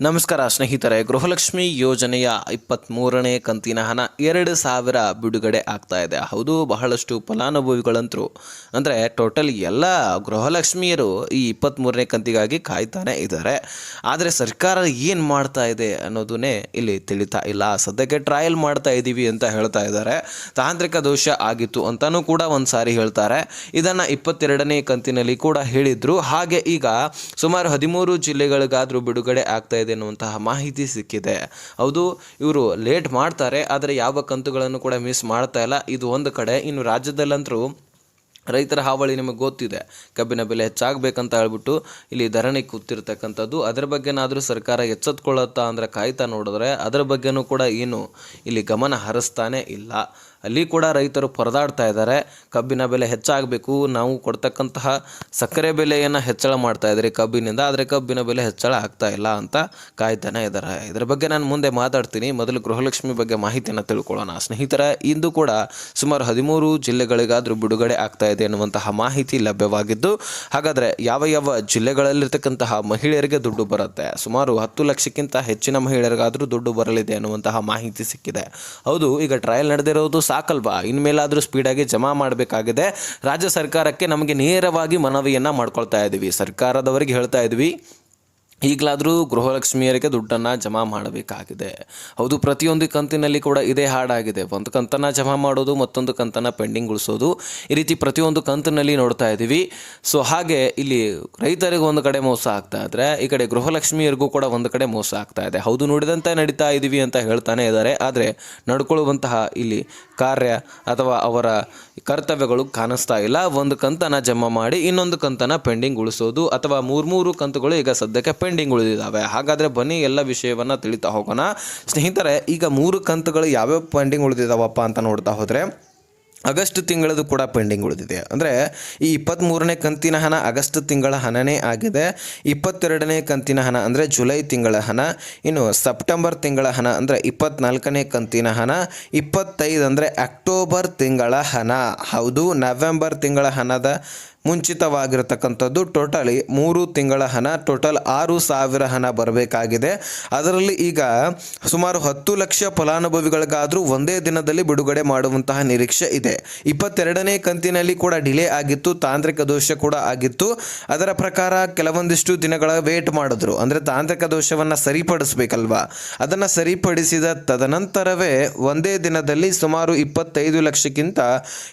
ನಮಸ್ಕಾರ, ಸ್ನೇಹಿತರೆ. ಗೃಹಲಕ್ಷ್ಮಿ ಯೋಜನೆಯ ಇಪ್ಪತ್ತ್ಮೂರನೇ ಕಂತಿನ ಹಣ ಎರಡು ಸಾವಿರ ಬಿಡುಗಡೆ ಆಗ್ತಾ ಇದೆ. ಹೌದು, ಬಹಳಷ್ಟು ಫಲಾನುಭವಿಗಳಂತರೂ ಅಂದರೆ ಟೋಟಲ್ ಎಲ್ಲ ಗೃಹಲಕ್ಷ್ಮಿಯರು ಈ ಇಪ್ಪತ್ತ್ಮೂರನೇ ಕಂತಿಗಾಗಿ ಕಾಯ್ತಾನೆ ಇದ್ದಾರೆ. ಆದರೆ ಸರ್ಕಾರ ಏನು ಮಾಡ್ತಾ ಇದೆ ಅನ್ನೋದನ್ನೇ ಇಲ್ಲಿ ತಿಳಿತಾ ಇಲ್ಲ. ಸದ್ಯಕ್ಕೆ ಟ್ರಯಲ್ ಮಾಡ್ತಾ ಇದ್ದೀವಿ ಅಂತ ಹೇಳ್ತಾ ಇದ್ದಾರೆ. ತಾಂತ್ರಿಕ ದೋಷ ಆಗಿತ್ತು ಅಂತಲೂ ಕೂಡ ಒಂದು ಸಾರಿ ಹೇಳ್ತಾರೆ. ಇದನ್ನು ಇಪ್ಪತ್ತೆರಡನೇ ಕಂತಿನಲ್ಲಿ ಕೂಡ ಹೇಳಿದರು. ಹಾಗೆ ಈಗ ಸುಮಾರು ಹದಿಮೂರು ಜಿಲ್ಲೆಗಳಿಗಾದರೂ ಬಿಡುಗಡೆ ಆಗ್ತಾ ಇದೆ ಅನ್ನುವಂತಹ ಮಾಹಿತಿ ಸಿಕ್ಕಿದೆ. ಹೌದು, ಇವರು ಲೇಟ್ ಮಾಡ್ತಾರೆ, ಆದರೆ ಯಾವ ಕಂತುಗಳನ್ನು ಕೂಡ ಮಿಸ್ ಮಾಡ್ತಾ ಇಲ್ಲ. ಇದು ಒಂದು ಕಡೆ, ಇನ್ನು ರಾಜ್ಯದಲ್ಲಂತರೂ ರೈತರ ಹಾವಳಿ ನಿಮಗೆ ಗೊತ್ತಿದೆ. ಕಬ್ಬಿನ ಬೆಲೆ ಹೆಚ್ಚಾಗಬೇಕಂತ ಹೇಳ್ಬಿಟ್ಟು ಇಲ್ಲಿ ಧರಣಿ ಕೂತಿರ್ತಕ್ಕಂಥದ್ದು. ಅದರ ಬಗ್ಗೆನಾದರೂ ಸರ್ಕಾರ ಎಚ್ಚೆತ್ಕೊಳ್ಳುತ್ತಾ ಅಂದರೆ ಕಾಯ್ತಾ ನೋಡಿದ್ರೆ ಅದರ ಬಗ್ಗೆನೂ ಕೂಡ ಏನು ಇಲ್ಲಿ ಗಮನ ಹರಿಸ್ತಾನೆ ಇಲ್ಲ. ಅಲ್ಲಿ ಕೂಡ ರೈತರು ಪರದಾಡ್ತಾ ಇದ್ದಾರೆ. ಕಬ್ಬಿನ ಬೆಲೆ ಹೆಚ್ಚಾಗಬೇಕು. ನಾವು ಕೊಡ್ತಕ್ಕಂತಹ ಸಕ್ಕರೆ ಬೆಲೆಯನ್ನು ಹೆಚ್ಚಳ ಮಾಡ್ತಾ ಇದ್ದಾರೆ ಕಬ್ಬಿನಿಂದ. ಆದರೆ ಕಬ್ಬಿನ ಬೆಲೆ ಹೆಚ್ಚಳ ಆಗ್ತಾ ಇಲ್ಲ ಅಂತ ಕಾಯ್ತಾನೆ ಇದ್ದಾರೆ. ಇದರ ಬಗ್ಗೆ ನಾನು ಮುಂದೆ ಮಾತಾಡ್ತೀನಿ. ಮೊದಲು ಗೃಹಲಕ್ಷ್ಮಿ ಬಗ್ಗೆ ಮಾಹಿತಿಯನ್ನು ತಿಳ್ಕೊಳ್ಳೋಣ. ಸ್ನೇಹಿತರ, ಇಂದು ಕೂಡ ಸುಮಾರು ಹದಿಮೂರು ಜಿಲ್ಲೆಗಳಿಗಾದರೂ ಬಿಡುಗಡೆ ಆಗ್ತಾ ಇದೆ ಎನ್ನುವಂತಹ ಮಾಹಿತಿ ಲಭ್ಯವಾಗಿದ್ದು, ಹಾಗಾದರೆ ಯಾವ ಯಾವ ಜಿಲ್ಲೆಗಳಲ್ಲಿರ್ತಕ್ಕಂತಹ ಮಹಿಳೆಯರಿಗೆ ದುಡ್ಡು ಬರುತ್ತೆ? ಸುಮಾರು ಹತ್ತು ಲಕ್ಷಕ್ಕಿಂತ ಹೆಚ್ಚಿನ ಮಹಿಳೆಯರಿಗಾದರೂ ದುಡ್ಡು ಬರಲಿದೆ ಎನ್ನುವಂತಹ ಮಾಹಿತಿ ಸಿಕ್ಕಿದೆ. ಹೌದು, ಈಗ ಟ್ರಯಲ್ ನಡೆದಿರೋದು ಸಾಕಲ್ವಾ? ಇನ್ಮೇಲಾದರೂ ಸ್ಪೀಡಾಗಿ ಜಮಾ ಮಾಡಬೇಕಾಗಿದೆ. ರಾಜ್ಯ ಸರ್ಕಾರಕ್ಕೆ ನಮಗೆ ನೇರವಾಗಿ ಮನವಿಯನ್ನು ಮಾಡ್ಕೊಳ್ತಾ ಇದ್ದೀವಿ ಸರ್ಕಾರದವರಿಗೆ ಹೇಳ್ತಾ ಇದ್ವಿ. ಈಗಲಾದರೂ ಗೃಹಲಕ್ಷ್ಮಿಯರಿಗೆ ದುಡ್ಡನ್ನು ಜಮಾ ಮಾಡಬೇಕಾಗಿದೆ. ಹೌದು, ಪ್ರತಿಯೊಂದು ಕಂತಿನಲ್ಲಿ ಕೂಡ ಇದೇ ಹಾಡಾಗಿದೆ. ಒಂದು ಕಂತನ್ನು ಜಮಾ ಮಾಡೋದು, ಮತ್ತೊಂದು ಕಂತನ್ನು ಪೆಂಡಿಂಗ್ ಉಳಿಸೋದು. ಈ ರೀತಿ ಪ್ರತಿಯೊಂದು ಕಂತಿನಲ್ಲಿ ನೋಡ್ತಾ ಇದ್ದೀವಿ. ಸೊ ಹಾಗೆ ಇಲ್ಲಿ ರೈತರಿಗೆ ಒಂದು ಕಡೆ ಮೋಸ ಆಗ್ತಾ ಇದ್ರೆ, ಈ ಕಡೆ ಗೃಹಲಕ್ಷ್ಮಿಯರಿಗೂ ಕೂಡ ಒಂದು ಕಡೆ ಮೋಸ ಆಗ್ತಾ ಇದೆ. ಹೌದು, ನೋಡಿದಂತೆ ನಡೀತಾ ಇದ್ದೀವಿ ಅಂತ ಹೇಳ್ತಾನೆ ಇದ್ದಾರೆ. ಆದರೆ ನಡ್ಕೊಳ್ಳುವಂತಹ ಇಲ್ಲಿ ಕಾರ್ಯ ಅಥವಾ ಅವರ ಕರ್ತವ್ಯಗಳು ಕಾಣಿಸ್ತಾ ಇಲ್ಲ. ಒಂದು ಕಂತನ್ನು ಜಮಾ ಮಾಡಿ ಇನ್ನೊಂದು ಕಂತನ್ನು ಪೆಂಡಿಂಗ್ ಉಳಿಸೋದು ಅಥವಾ ಮೂರು ಮೂರು ಕಂತುಗಳು ಈಗ ಸದ್ಯಕ್ಕೆ ಪೆಂಡಿಂಗ್ ಉಳಿದಿದ್ದಾವೆ. ಹಾಗಾದರೆ ಬನ್ನಿ ಎಲ್ಲ ವಿಷಯವನ್ನು ತಿಳಿತಾ ಹೋಗೋಣ. ಸ್ನೇಹಿತರೆ, ಈಗ ಮೂರು ಕಂತುಗಳು ಯಾವ್ಯಾವ ಪೆಂಡಿಂಗ್ ಉಳಿದಿದ್ದಾವಪ್ಪ ಅಂತ ನೋಡ್ತಾ ಹೋದರೆ, ಆಗಸ್ಟ್ ತಿಂಗಳದು ಕೂಡ ಪೆಂಡಿಂಗ್ ಉಳಿದಿದೆ. ಅಂದರೆ ಈ ಇಪ್ಪತ್ತ್ಮೂರನೇ ಕಂತಿನ ಹಣ ಆಗಸ್ಟ್ ತಿಂಗಳ ಹಣನೇ ಆಗಿದೆ. ಇಪ್ಪತ್ತೆರಡನೇ ಕಂತಿನ ಹಣ ಅಂದರೆ ಜುಲೈ ತಿಂಗಳ ಹಣ. ಇನ್ನು ಸೆಪ್ಟೆಂಬರ್ ತಿಂಗಳ ಹಣ ಅಂದರೆ ಇಪ್ಪತ್ತ್ನಾಲ್ಕನೇ ಕಂತಿನ ಹಣ. ಇಪ್ಪತ್ತೈದು ಅಂದರೆ ಅಕ್ಟೋಬರ್ ತಿಂಗಳ ಹಣ. ಹೌದು, ನವೆಂಬರ್ ತಿಂಗಳ ಹಣದ ಮುಂಚಿತವಾಗಿರತಕ್ಕಂಥದ್ದು ಟೋಟಲಿ ಮೂರು ತಿಂಗಳ ಹಣ, ಟೋಟಲ್ ಆರು ಸಾವಿರ ಹಣ ಬರಬೇಕಾಗಿದೆ. ಅದರಲ್ಲಿ ಈಗ ಸುಮಾರು ಹತ್ತು ಲಕ್ಷ ಫಲಾನುಭವಿಗಳಿಗಾದರೂ ಒಂದೇ ದಿನದಲ್ಲಿ ಬಿಡುಗಡೆ ಮಾಡುವಂತಹ ನಿರೀಕ್ಷೆ ಇದೆ. ಇಪ್ಪತ್ತೆರಡನೇ ಕಂತಿನಲ್ಲಿ ಕೂಡ ಡಿಲೇ ಆಗಿತ್ತು, ತಾಂತ್ರಿಕ ದೋಷ ಕೂಡ ಆಗಿತ್ತು. ಅದರ ಪ್ರಕಾರ ಕೆಲವೊಂದಿಷ್ಟು ದಿನಗಳ ವೇಟ್ ಮಾಡಿದ್ರು. ಅಂದರೆ ತಾಂತ್ರಿಕ ದೋಷವನ್ನು ಸರಿಪಡಿಸಬೇಕಲ್ವಾ? ಅದನ್ನು ಸರಿಪಡಿಸಿದ ತದನಂತರವೇ ಒಂದೇ ದಿನದಲ್ಲಿ ಸುಮಾರು ಇಪ್ಪತ್ತೈದು ಲಕ್ಷಕ್ಕಿಂತ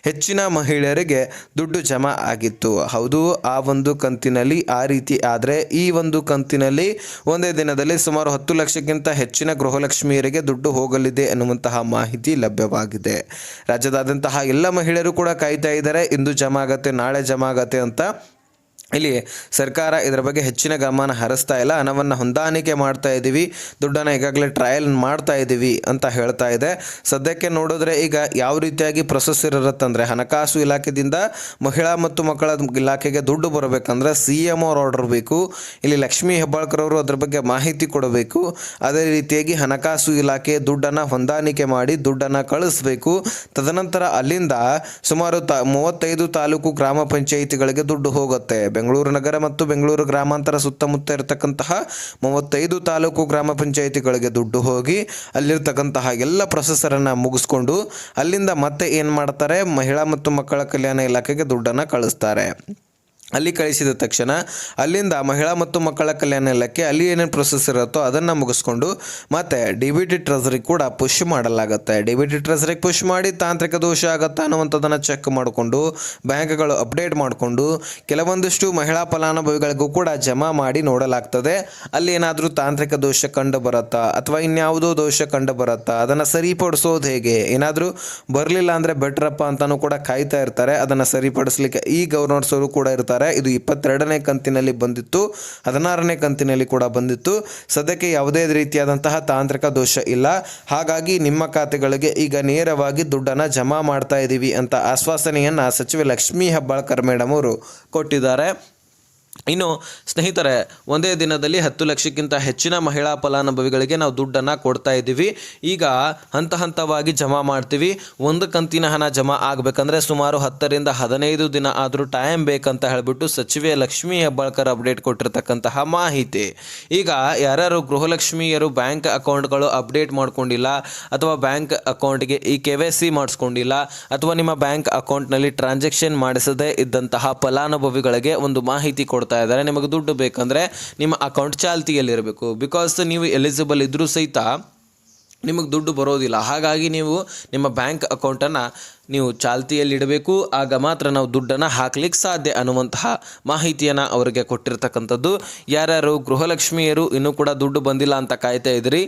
ಹೆಚ್ಚಿನ ಮಹಿಳೆಯರಿಗೆ ದುಡ್ಡು ಜಮಾ ಆಗಿತ್ತು. ಹೌದು, ಆ ಒಂದು ಕಂತಿನಲ್ಲಿ, ಆ ರೀತಿ ಆದರೆ ಈ ಒಂದು ಕಂತಿನಲ್ಲಿ ಒಂದೇ ದಿನದಲ್ಲಿ ಸುಮಾರು ಹತ್ತು ಲಕ್ಷಕ್ಕಿಂತ ಹೆಚ್ಚಿನ ಗೃಹಲಕ್ಷ್ಮಿಯರಿಗೆ ದುಡ್ಡು ಹೋಗಲಿದೆ ಎನ್ನುವಂತಹ ಮಾಹಿತಿ ಲಭ್ಯವಾಗಿದೆ. ರಾಜ್ಯದಾದ್ಯಂತಹ ಎಲ್ಲ ಮಹಿಳೆಯರು ಕೂಡ ಕಾಯ್ತಾ ಇದ್ದಾರೆ. ಇಂದು ಜಮಾ ಆಗತ್ತೆ ನಾಳೆ ಜಮಾ ಆಗತ್ತೆ ಅಂತ ಇಲ್ಲಿ ಸರ್ಕಾರ ಇದರ ಬಗ್ಗೆ ಹೆಚ್ಚಿನ ಗಮನ ಹರಿಸ್ತಾ ಇಲ್ಲ. ಹಣವನ್ನು ಹೊಂದಾಣಿಕೆ ಮಾಡ್ತಾ ಇದ್ದೀವಿ ದುಡ್ಡನ್ನು ಈಗಾಗಲೇ ಟ್ರಯಲ್ ಮಾಡ್ತಾ ಇದ್ದೀವಿ ಅಂತ ಹೇಳ್ತಾ ಇದೆ. ಸದ್ಯಕ್ಕೆ ನೋಡಿದ್ರೆ ಈಗ ಯಾವ ರೀತಿಯಾಗಿ ಪ್ರೊಸೆಸ್ ಇರತ್ತಂದರೆ ಹಣಕಾಸು ಇಲಾಖೆಯಿಂದ ಮಹಿಳಾ ಮತ್ತು ಮಕ್ಕಳ ಇಲಾಖೆಗೆ ದುಡ್ಡು ಬರಬೇಕಂದ್ರೆ ಸಿ ಎಂ ಅವ್ರ ಆರ್ಡರ್ ಬೇಕು. ಇಲ್ಲಿ ಲಕ್ಷ್ಮೀ ಹೆಬ್ಬಾಳ್ಕರ್ ಅವರು ಅದ್ರ ಬಗ್ಗೆ ಮಾಹಿತಿ ಕೊಡಬೇಕು. ಅದೇ ರೀತಿಯಾಗಿ ಹಣಕಾಸು ಇಲಾಖೆ ದುಡ್ಡನ್ನು ಹೊಂದಾಣಿಕೆ ಮಾಡಿ ದುಡ್ಡನ್ನು ಕಳಿಸ್ಬೇಕು. ತದನಂತರ ಅಲ್ಲಿಂದ ಸುಮಾರು ತ ಮೂವತ್ತೈದು ತಾಲೂಕು ಗ್ರಾಮ ಪಂಚಾಯಿತಿಗಳಿಗೆ ದುಡ್ಡು ಹೋಗುತ್ತೆ. ಬೆಂಗಳೂರು ನಗರ ಮತ್ತು ಬೆಂಗಳೂರು ಗ್ರಾಮಾಂತರ ಸುತ್ತಮುತ್ತ ಇರತಕ್ಕಂತಹ ಮೂವತ್ತೈದು ತಾಲೂಕು ಗ್ರಾಮ ಪಂಚಾಯಿತಿಗಳಿಗೆ ದುಡ್ಡು ಹೋಗಿ ಅಲ್ಲಿರ್ತಕ್ಕಂತಹ ಎಲ್ಲ ಪ್ರೊಸೆಸರನ್ನು ಮುಗಿಸ್ಕೊಂಡು ಅಲ್ಲಿಂದ ಮತ್ತೆ ಏನು ಮಾಡ್ತಾರೆ ಮಹಿಳಾ ಮತ್ತು ಮಕ್ಕಳ ಕಲ್ಯಾಣ ಇಲಾಖೆಗೆ ದುಡ್ಡನ್ನು ಕಳಿಸ್ತಾರೆ. ಅಲ್ಲಿ ಕಳಿಸಿದ ತಕ್ಷಣ ಅಲ್ಲಿಂದ ಮಹಿಳಾ ಮತ್ತು ಮಕ್ಕಳ ಕಲ್ಯಾಣ ಇಲಾಖೆ ಅಲ್ಲಿ ಏನೇನು ಪ್ರೊಸೆಸ್ ಇರುತ್ತೋ ಅದನ್ನು ಮುಗಿಸ್ಕೊಂಡು ಮತ್ತು ಡಿ ಬಿ ಟಿ ಟ್ರೆಸರಿಗೆ ಕೂಡ ಪುಷ್ ಮಾಡಲಾಗುತ್ತೆ. ಡಿ ಬಿ ಟಿ ಟ್ರೆಸರಿಗೆ ಪುಷ್ ಮಾಡಿ ತಾಂತ್ರಿಕ ದೋಷ ಆಗುತ್ತಾ ಅನ್ನುವಂಥದ್ದನ್ನು ಚೆಕ್ ಮಾಡಿಕೊಂಡು, ಬ್ಯಾಂಕ್ಗಳು ಅಪ್ಡೇಟ್ ಮಾಡಿಕೊಂಡು ಕೆಲವೊಂದಿಷ್ಟು ಮಹಿಳಾ ಫಲಾನುಭವಿಗಳಿಗೂ ಕೂಡ ಜಮಾ ಮಾಡಿ ನೋಡಲಾಗ್ತದೆ. ಅಲ್ಲಿ ಏನಾದರೂ ತಾಂತ್ರಿಕ ದೋಷ ಕಂಡು ಬರುತ್ತಾ ಅಥವಾ ಇನ್ಯಾವುದೋ ದೋಷ ಕಂಡು ಬರುತ್ತಾ ಅದನ್ನು ಸರಿಪಡಿಸೋದು ಹೇಗೆ? ಏನಾದರೂ ಬರಲಿಲ್ಲ ಅಂದರೆ ಬೆಟ್ರಪ್ಪ ಅಂತಲೂ ಕೂಡ ಕಾಯ್ತಾ ಇರ್ತಾರೆ. ಅದನ್ನು ಸರಿಪಡಿಸ್ಲಿಕ್ಕೆ ಈ ಗವರ್ನರ್ಸ್ ಅವರು ಕೂಡ ಇರ್ತಾರೆ. ಇದು ಇಪ್ಪತ್ತೆರಡನೇ ಕಂತಿನಲ್ಲಿ ಬಂದಿತ್ತು, ಹದಿನಾರನೇ ಕಂತಿನಲ್ಲಿ ಕೂಡ ಬಂದಿತ್ತು. ಸದ್ಯಕ್ಕೆ ಯಾವುದೇ ರೀತಿಯಾದಂತಹ ತಾಂತ್ರಿಕ ದೋಷ ಇಲ್ಲ. ಹಾಗಾಗಿ ನಿಮ್ಮ ಖಾತೆಗಳಿಗೆ ಈಗ ನೇರವಾಗಿ ದುಡ್ಡನ್ನು ಜಮಾ ಮಾಡ್ತಾ ಇದ್ದೀವಿ ಅಂತ ಆಶ್ವಾಸನೆಯನ್ನು ಸಚಿವೆ ಲಕ್ಷ್ಮೀ ಹೆಬ್ಬಾಳ್ಕರ್ ಮೇಡಮ್ ಅವರು ಕೊಟ್ಟಿದ್ದಾರೆ. ಇನ್ನು ಸ್ನೇಹಿತರೆ, ಒಂದೇ ದಿನದಲ್ಲಿ ಹತ್ತು ಲಕ್ಷಕ್ಕಿಂತ ಹೆಚ್ಚಿನ ಮಹಿಳಾ ಫಲಾನುಭವಿಗಳಿಗೆ ನಾವು ದುಡ್ಡನ್ನು ಕೊಡ್ತಾ ಇದ್ದೀವಿ. ಈಗ ಹಂತ ಹಂತವಾಗಿ ಜಮಾ ಮಾಡ್ತೀವಿ. ಒಂದು ಕಂತಿನ ಹಣ ಜಮಾ ಆಗಬೇಕಂದ್ರೆ ಸುಮಾರು ಹತ್ತರಿಂದ ಹದಿನೈದು ದಿನ ಆದರೂ ಟೈಮ್ ಬೇಕಂತ ಹೇಳಿಬಿಟ್ಟು ಸಚಿವೆ ಲಕ್ಷ್ಮೀ ಹೆಬ್ಬಾಳ್ಕರ್ ಅಪ್ಡೇಟ್ ಕೊಟ್ಟಿರ್ತಕ್ಕಂತಹ ಮಾಹಿತಿ. ಈಗ ಯಾರ್ಯಾರು ಗೃಹಲಕ್ಷ್ಮಿಯರು ಬ್ಯಾಂಕ್ ಅಕೌಂಟ್ಗಳು ಅಪ್ಡೇಟ್ ಮಾಡ್ಕೊಂಡಿಲ್ಲ ಅಥವಾ ಬ್ಯಾಂಕ್ ಅಕೌಂಟ್ಗೆ ಈ ಕೆ ವೈ ಸಿ ಮಾಡಿಸ್ಕೊಂಡಿಲ್ಲ ಅಥವಾ ನಿಮ್ಮ ಬ್ಯಾಂಕ್ ಅಕೌಂಟ್ನಲ್ಲಿ ಟ್ರಾನ್ಸಾಕ್ಷನ್ ಮಾಡಿಸದೇ ಇದ್ದಂತಹ ಫಲಾನುಭವಿಗಳಿಗೆ ಒಂದು ಮಾಹಿತಿ ಕೊಡ್ತಾ ಇದ್ದಾರೆ. ನಿಮಗೆ ದುಡ್ಡು ಬೇಕಂದರೆ ನಿಮ್ಮ ಅಕೌಂಟ್ ಚಾಲ್ತಿಯಲ್ಲಿರಬೇಕು. ಬಿಕಾಸ್ ನೀವು ಎಲಿಜಿಬಲ್ ಇದ್ದರೂ ಸಹಿತ ನಿಮಗೆ ದುಡ್ಡು ಬರೋದಿಲ್ಲ. ಹಾಗಾಗಿ ನೀವು ನಿಮ್ಮ ಬ್ಯಾಂಕ್ ಅಕೌಂಟನ್ನು ನೀವು ಚಾಲ್ತಿಯಲ್ಲಿ ಇಡಬೇಕು ಆಗ ಮಾತ್ರ ನಾವು ದುಡ್ಡನ್ನು ಹಾಕ್ಲಿಕ್ಕೆ ಸಾಧ್ಯ ಅನ್ನುವಂತಹ ಮಾಹಿತಿಯನ್ನು ಅವರಿಗೆ ಕೊಟ್ಟಿರ್ತಕ್ಕಂಥದ್ದು. ಯಾರ್ಯಾರು ಗೃಹಲಕ್ಷ್ಮಿಯರು ಇನ್ನೂ ಕೂಡ ದುಡ್ಡು ಬಂದಿಲ್ಲ ಅಂತ ಕಾಯ್ತಾ ಇದ್ದೀರಿ?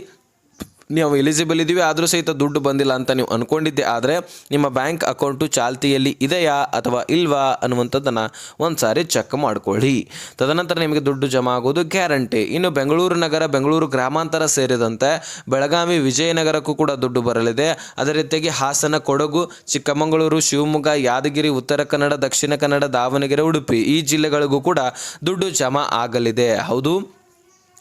ನೀವು ಎಲಿಜಿಬಲ್ ಇದ್ದೀವಿ, ಆದರೂ ಸಹಿತ ದುಡ್ಡು ಬಂದಿಲ್ಲ ಅಂತ ನೀವು ಅಂದ್ಕೊಂಡಿದ್ದೆ ಆದರೆ ನಿಮ್ಮ ಬ್ಯಾಂಕ್ ಅಕೌಂಟು ಚಾಲ್ತಿಯಲ್ಲಿ ಇದೆಯಾ ಅಥವಾ ಇಲ್ವಾ ಅನ್ನುವಂಥದ್ದನ್ನು ಒಂದು ಸಾರಿ ಚೆಕ್ ಮಾಡ್ಕೊಳ್ಳಿ. ತದನಂತರ ನಿಮಗೆ ದುಡ್ಡು ಜಮಾ ಆಗೋದು ಗ್ಯಾರಂಟಿ ಇನ್ನು ಬೆಂಗಳೂರು ನಗರ, ಬೆಂಗಳೂರು ಗ್ರಾಮಾಂತರ ಸೇರಿದಂತೆ ಬೆಳಗಾವಿ, ವಿಜಯನಗರಕ್ಕೂ ಕೂಡ ದುಡ್ಡು ಬರಲಿದೆ. ಅದೇ ರೀತಿಯಾಗಿ ಹಾಸನ, ಕೊಡಗು, ಚಿಕ್ಕಮಗಳೂರು, ಶಿವಮೊಗ್ಗ, ಯಾದಗಿರಿ, ಉತ್ತರ ಕನ್ನಡ, ದಕ್ಷಿಣ ಕನ್ನಡ, ದಾವಣಗೆರೆ, ಉಡುಪಿ ಈ ಜಿಲ್ಲೆಗಳಿಗೂ ಕೂಡ ದುಡ್ಡು ಜಮಾ ಆಗಲಿದೆ. ಹೌದು.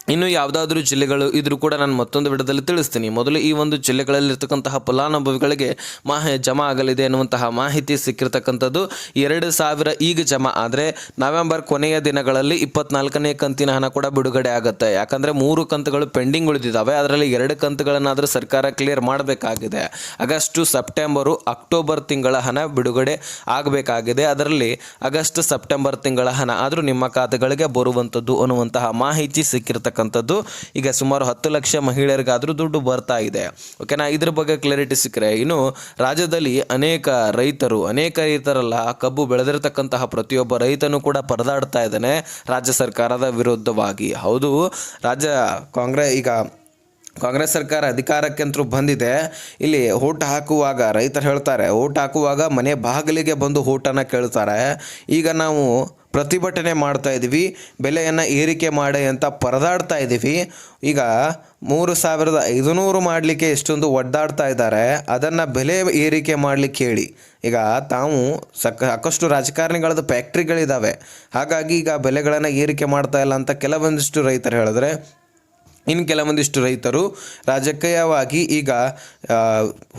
ಇನ್ನು ಯಾವುದಾದ್ರೂ ಜಿಲ್ಲೆಗಳು ಇದ್ರೂ ಕೂಡ ನಾನು ಮತ್ತೊಂದು ವಿಡದಲ್ಲಿ ತಿಳಿಸ್ತೀನಿ. ಮೊದಲು ಈ ಒಂದು ಜಿಲ್ಲೆಗಳಲ್ಲಿರ್ತಕ್ಕಂತಹ ಫಲಾನುಭವಿಗಳಿಗೆ ಮಾಹಿ ಜಮಾ ಆಗಲಿದೆ ಎನ್ನುವಂತಹ ಮಾಹಿತಿ ಸಿಕ್ಕಿರ್ತಕ್ಕಂಥದ್ದು ಎರಡು ಸಾವಿರ ಈಗ ಜಮಾ. ಆದರೆ ನವೆಂಬರ್ ಕೊನೆಯ ದಿನಗಳಲ್ಲಿ ಇಪ್ಪತ್ನಾಲ್ಕನೇ ಕಂತಿನ ಹಣ ಕೂಡ ಬಿಡುಗಡೆ ಆಗುತ್ತೆ. ಯಾಕಂದರೆ ಮೂರು ಕಂತುಗಳು ಪೆಂಡಿಂಗ್ ಉಳಿದಿದ್ದಾವೆ. ಅದರಲ್ಲಿ ಎರಡು ಕಂತುಗಳನ್ನಾದರೂ ಸರ್ಕಾರ ಕ್ಲಿಯರ್ ಮಾಡಬೇಕಾಗಿದೆ. ಆಗಸ್ಟು, ಸೆಪ್ಟೆಂಬರು, ಅಕ್ಟೋಬರ್ ತಿಂಗಳ ಹಣ ಬಿಡುಗಡೆ ಆಗಬೇಕಾಗಿದೆ. ಅದರಲ್ಲಿ ಆಗಸ್ಟ್, ಸೆಪ್ಟೆಂಬರ್ ತಿಂಗಳ ಹಣ ಆದರೂ ನಿಮ್ಮ ಖಾತೆಗಳಿಗೆ ಬರುವಂಥದ್ದು ಅನ್ನುವಂತಹ ಮಾಹಿತಿ ಸಿಕ್ಕಿರ್ತಕ್ಕಂಥದ್ದು ಈಗ ಸುಮಾರು ಹತ್ತು ಲಕ್ಷ ಮಹಿಳೆಯರಿಗಾದರೂ ದುಡ್ಡು ಬರ್ತಾ ಇದೆ. ಓಕೆನಾ ಇದ್ರ ಬಗ್ಗೆ ಕ್ಲಾರಿಟಿ ಸಿಕ್ಕರೆ, ಇನ್ನು ರಾಜ್ಯದಲ್ಲಿ ಅನೇಕ ರೈತರು, ಅನೇಕ ರೈತರಲ್ಲ, ಕಬ್ಬು ಬೆಳೆದಿರತಕ್ಕಂತಹ ಪ್ರತಿಯೊಬ್ಬ ರೈತನು ಕೂಡ ಪರದಾಡ್ತಾ ಇದ್ದಾನೆ ರಾಜ್ಯ ಸರ್ಕಾರದ ವಿರುದ್ಧವಾಗಿ. ಹೌದು, ರಾಜ್ಯ ಕಾಂಗ್ರೆಸ್ ಈಗ ಕಾಂಗ್ರೆಸ್ ಸರ್ಕಾರ ಅಧಿಕಾರಕ್ಕಂತೂ ಬಂದಿದೆ. ಇಲ್ಲಿ ಓಟ್ ಹಾಕುವಾಗ, ರೈತರು ಹೇಳ್ತಾರೆ, ಓಟ್ ಹಾಕುವಾಗ ಮನೆ ಬಾಗಿಲಿಗೆ ಬಂದು ಓಟನ್ನು ಕೇಳ್ತಾರೆ. ಈಗ ನಾವು ಪ್ರತಿಭಟನೆ ಮಾಡ್ತಾ ಇದ್ದೀವಿ, ಬೆಲೆಯನ್ನು ಏರಿಕೆ ಮಾಡಿ ಅಂತ ಪರದಾಡ್ತಾ ಇದ್ದೀವಿ. ಈಗ ಮೂರು ಸಾವಿರದ ಐದುನೂರು ಮಾಡಲಿಕ್ಕೆ ಎಷ್ಟೊಂದು ಒಡ್ಡಾಡ್ತಾ ಇದ್ದಾರೆ, ಅದನ್ನು ಬೆಲೆ ಏರಿಕೆ ಮಾಡಲಿಕ್ಕೆ ಹೇಳಿ ಈಗ ತಾವು ಸಕ, ಸಾಕಷ್ಟು ರಾಜಕಾರಣಿಗಳದ್ದು ಫ್ಯಾಕ್ಟ್ರಿಗಳಿದ್ದಾವೆ ಹಾಗಾಗಿ ಈಗ ಬೆಲೆಗಳನ್ನು ಏರಿಕೆ ಮಾಡ್ತಾ ಇಲ್ಲ ಅಂತ ಕೆಲವೊಂದಿಷ್ಟು ರೈತರು ಹೇಳಿದ್ರೆ ಇನ್ನು ಕೆಲವೊಂದಿಷ್ಟು ರೈತರು ರಾಜಕೀಯವಾಗಿ ಈಗ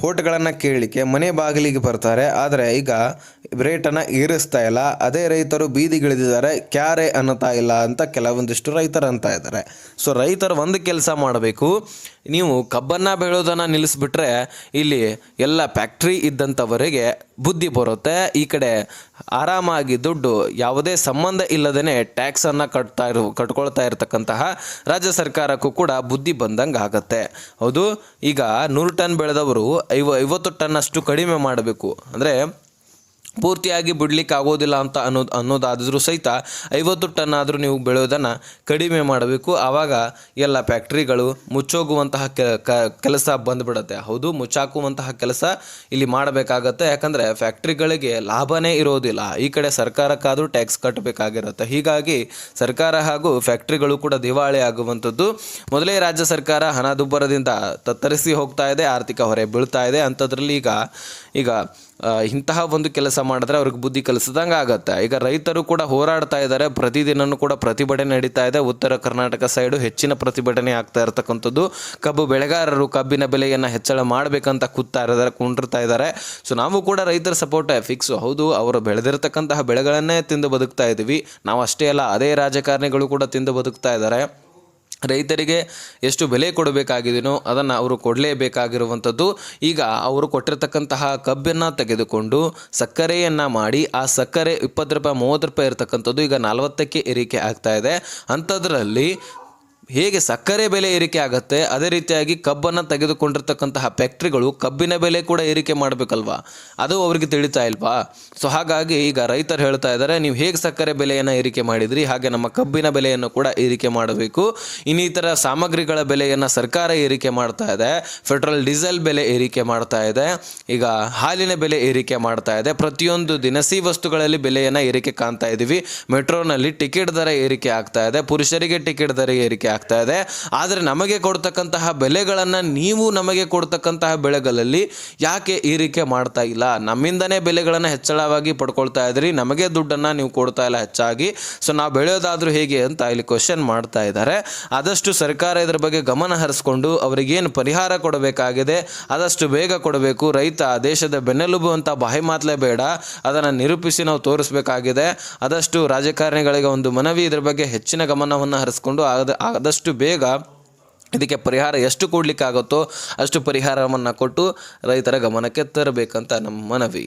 ಹೋಟ್ಗಳನ್ನು ಕೇಳಲಿಕ್ಕೆ ಮನೆ ಬಾಗಿಲಿಗೆ ಬರ್ತಾರೆ. ಆದರೆ ಈಗ ರೇಟನ್ನು ಏರಿಸ್ತಾ ಇಲ್ಲ. ಅದೇ ರೈತರು ಬೀದಿಗಿಳಿದಿದ್ದಾರೆ. ಕ್ಯಾರೆ ಅನ್ನತಾ ಇಲ್ಲ ಅಂತ ಕೆಲವೊಂದಿಷ್ಟು ರೈತರು ಅಂತ ಇದ್ದಾರೆ. ಸೊ ರೈತರು ಒಂದು ಕೆಲಸ ಮಾಡಬೇಕು. ನೀವು ಕಬ್ಬನ್ನು ಬೆಳೆಯೋದನ್ನು ನಿಲ್ಲಿಸ್ಬಿಟ್ರೆ ಇಲ್ಲಿ ಎಲ್ಲ ಫ್ಯಾಕ್ಟ್ರಿ ಇದ್ದಂಥವರಿಗೆ ಬುದ್ಧಿ ಬರುತ್ತೆ. ಈ ಕಡೆ ಆರಾಮಾಗಿ ದುಡ್ಡು ಯಾವುದೇ ಸಂಬಂಧ ಇಲ್ಲದೇ ಟ್ಯಾಕ್ಸನ್ನು ಕಟ್ತಾ ಇರು, ಕಟ್ಕೊಳ್ತಾ ಇರತಕ್ಕಂತಹ ರಾಜ್ಯ ಸರ್ಕಾರಕ್ಕೂ ಕೂಡ ಬುದ್ಧಿ ಬಂದಂಗೆ ಆಗತ್ತೆ. ಹೌದು? ಈಗ ನೂರು ಟನ್ ಬೆಳೆದವರು ಐವ, ಐವತ್ತು ಟನ್ ಅಷ್ಟು ಕಡಿಮೆ ಮಾಡಬೇಕು. ಅಂದರೆ ಪೂರ್ತಿಯಾಗಿ ಬಿಡ್ಲಿಕ್ಕೆ ಆಗೋದಿಲ್ಲ ಅಂತ ಅನ್ನೋದು ಅನ್ನೋದಾದರೂ ಸಹಿತ ಐವತ್ತು ಟನ್ ಆದರೂ ನೀವು ಬೆಳೆಯೋದನ್ನು ಕಡಿಮೆ ಮಾಡಬೇಕು. ಆವಾಗ ಎಲ್ಲ ಫ್ಯಾಕ್ಟ್ರಿಗಳು ಮುಚ್ಚೋಗುವಂತಹ ಕೆಲಸ ಬಂದ್ಬಿಡುತ್ತೆ. ಹೌದು, ಮುಚ್ಚಾಕುವಂತಹ ಕೆಲಸ ಇಲ್ಲಿ ಮಾಡಬೇಕಾಗತ್ತೆ. ಯಾಕಂದರೆ ಫ್ಯಾಕ್ಟ್ರಿಗಳಿಗೆ ಲಾಭನೇ ಇರೋದಿಲ್ಲ. ಈ ಕಡೆ ಸರ್ಕಾರಕ್ಕಾದರೂ ಟ್ಯಾಕ್ಸ್ ಕಟ್ಟಬೇಕಾಗಿರುತ್ತೆ ಹೀಗಾಗಿ ಸರ್ಕಾರ ಹಾಗೂ ಫ್ಯಾಕ್ಟ್ರಿಗಳು ಕೂಡ ದಿವಾಳಿ ಆಗುವಂಥದ್ದು. ಮೊದಲೇ ರಾಜ್ಯ ಸರ್ಕಾರ ಹಣದುಬ್ಬರದಿಂದ ತತ್ತರಿಸಿ ಹೋಗ್ತಾ ಇದೆ, ಆರ್ಥಿಕ ಹೊರೆ ಬೀಳ್ತಾ ಇದೆ. ಅಂಥದ್ರಲ್ಲಿ ಈಗ ಈಗ ಇಂತಹ ಒಂದು ಕೆಲಸ ಮಾಡಿದ್ರೆ ಅವ್ರಿಗೆ ಬುದ್ಧಿ ಕಲಿಸಿದಂಗೆ ಆಗುತ್ತೆ. ಈಗ ರೈತರು ಕೂಡ ಹೋರಾಡ್ತಾ ಇದ್ದಾರೆ. ಪ್ರತಿದಿನನೂ ಕೂಡ ಪ್ರತಿಭಟನೆ ನಡೀತಾ ಇದೆ. ಉತ್ತರ ಕರ್ನಾಟಕ ಸೈಡು ಹೆಚ್ಚಿನ ಪ್ರತಿಭಟನೆ ಆಗ್ತಾ ಇರತಕ್ಕಂಥದ್ದು. ಕಬ್ಬು ಬೆಳೆಗಾರರು ಕಬ್ಬಿನ ಬೆಲೆಯನ್ನು ಹೆಚ್ಚಳ ಮಾಡಬೇಕಂತ ಕೂತಾ ಇದ್ದಾರೆ, ಕುಂಡಿರ್ತಾ ಇದ್ದಾರೆ. ಸೊ ನಾವು ಕೂಡ ರೈತರ ಸಪೋರ್ಟ್ ಫಿಕ್ಸ್ ಹೌದು, ಅವರು ಬೆಳೆದಿರತಕ್ಕಂತಹ ಬೆಳೆಗಳನ್ನೇ ತಿಂದು ಬದುಕ್ತಾ ಇದ್ದೀವಿ ನಾವು ಅಷ್ಟೇ ಅಲ್ಲ, ಅದೇ ರಾಜಕಾರಣಿಗಳು ಕೂಡ ತಿಂದು ಬದುಕ್ತಾ ಇದ್ದಾರೆ. ರೈತರಿಗೆ ಎಷ್ಟು ಬೆಲೆ ಕೊಡಬೇಕಾಗಿದೆಯೋ ಅದನ್ನು ಅವರು ಕೊಡಲೇಬೇಕಾಗಿರುವಂಥದ್ದು. ಈಗ ಅವರು ಕೊಟ್ಟಿರ್ತಕ್ಕಂತಹ ಕಬ್ಬನ್ನು ತೆಗೆದುಕೊಂಡು ಸಕ್ಕರೆಯನ್ನು ಮಾಡಿ ಆ ಸಕ್ಕರೆ ಇಪ್ಪತ್ತು ರೂಪಾಯಿ, ಮೂವತ್ತು ರೂಪಾಯಿ ಇರತಕ್ಕಂಥದ್ದು ಈಗ ನಲವತ್ತಕ್ಕೆ ಏರಿಕೆ ಆಗ್ತಾ ಇದೆ. ಅಂಥದ್ರಲ್ಲಿ ಹೇಗೆ ಸಕ್ಕರೆ ಬೆಲೆ ಏರಿಕೆ ಆಗುತ್ತೆ, ಅದೇ ರೀತಿಯಾಗಿ ಕಬ್ಬನ್ನು ತೆಗೆದುಕೊಂಡಿರ್ತಕ್ಕಂತಹ ಫ್ಯಾಕ್ಟ್ರಿಗಳು ಕಬ್ಬಿನ ಬೆಲೆ ಕೂಡ ಏರಿಕೆ ಮಾಡಬೇಕಲ್ವಾ? ಅದು ಅವರಿಗೆ ತಿಳಿತಾ ಇಲ್ವಾ? ಸೊ ಹಾಗಾಗಿ ಈಗ ರೈತರು ಹೇಳ್ತಾ ಇದ್ದಾರೆ, ನೀವು ಹೇಗೆ ಸಕ್ಕರೆ ಬೆಲೆಯನ್ನು ಏರಿಕೆ ಮಾಡಿದ್ರಿ, ಹಾಗೆ ನಮ್ಮ ಕಬ್ಬಿನ ಬೆಲೆಯನ್ನು ಕೂಡ ಏರಿಕೆ ಮಾಡಬೇಕು. ಇನ್ನಿತರ ಸಾಮಗ್ರಿಗಳ ಬೆಲೆಯನ್ನು ಸರ್ಕಾರ ಏರಿಕೆ ಮಾಡ್ತಾ ಇದೆ, ಪೆಟ್ರೋಲ್, ಡೀಸೆಲ್ ಬೆಲೆ ಏರಿಕೆ ಮಾಡ್ತಾ ಇದೆ, ಈಗ ಹಾಲಿನ ಬೆಲೆ ಏರಿಕೆ ಮಾಡ್ತಾ ಇದೆ. ಪ್ರತಿಯೊಂದು ದಿನಸಿ ವಸ್ತುಗಳಲ್ಲಿ ಬೆಲೆಯನ್ನು ಏರಿಕೆ ಕಾಣ್ತಾ ಇದ್ದೀವಿ ಮೆಟ್ರೋನಲ್ಲಿ ಟಿಕೆಟ್ ದರ ಏರಿಕೆ ಆಗ್ತಾ ಇದೆ, ಪುರುಷರಿಗೆ ಟಿಕೆಟ್ ದರ ಏರಿಕೆ ಆಗ್ತಾ ಇದೆ. ಆದರೆ ನಮಗೆ ಕೊಡ್ತಕ್ಕಂತಹ ಬೆಲೆಗಳನ್ನು ನೀವು ನಮಗೆ ಕೊಡ್ತಕ್ಕಂತಹ ಬೆಳೆಗಳಲ್ಲಿ ಯಾಕೆ ಏರಿಕೆ ಮಾಡ್ತಾ ಇಲ್ಲ? ನಮ್ಮಿಂದನೇ ಬೆಲೆಗಳನ್ನು ಹೆಚ್ಚಳವಾಗಿ ಪಡ್ಕೊಳ್ತಾ ಇದ್ರಿ, ನಮಗೆ ದುಡ್ಡನ್ನು ನೀವು ಕೊಡ್ತಾ ಇಲ್ಲ ಹೆಚ್ಚಾಗಿ. ಸೊ ನಾವು ಬೆಳೆಯೋದಾದರೂ ಹೇಗೆ ಅಂತ ಇಲ್ಲಿ ಕ್ವಶನ್ ಮಾಡ್ತಾ ಇದ್ದಾರೆ. ಆದಷ್ಟು ಸರ್ಕಾರ ಇದರ ಬಗ್ಗೆ ಗಮನ ಹರಿಸ್ಕೊಂಡು ಅವರಿಗೇನು ಪರಿಹಾರ ಕೊಡಬೇಕಾಗಿದೆ, ಆದಷ್ಟು ಬೇಗ ಕೊಡಬೇಕು. ರೈತ, ದೇಶದ ಬೆನ್ನೆಲುಬು ಅಂತ ಬಾಯಿ ಮಾತಲೇ ಬೇಡ. ಅದನ್ನು ನಿರೂಪಿಸಿ ನಾವು ತೋರಿಸಬೇಕಾಗಿದೆ. ಆದಷ್ಟು ರಾಜಕಾರಣಿಗಳಿಗೆ ಒಂದು ಮನವಿ ಇದ್ರ ಬಗ್ಗೆ ಹೆಚ್ಚಿನ ಗಮನವನ್ನು ಹರಿಸ್ಕೊಂಡು ಆದ ಆದಷ್ಟು ಬೇಗ ಇದಕ್ಕೆ ಪರಿಹಾರ ಎಷ್ಟು ಕೊಡಲಿಕ್ಕಾಗುತ್ತೋ ಅಷ್ಟು ಪರಿಹಾರವನ್ನು ಕೊಟ್ಟು ರೈತರ ಗಮನಕ್ಕೆ ತರಬೇಕಂತ ನಮ್ಮ ಮನವಿ.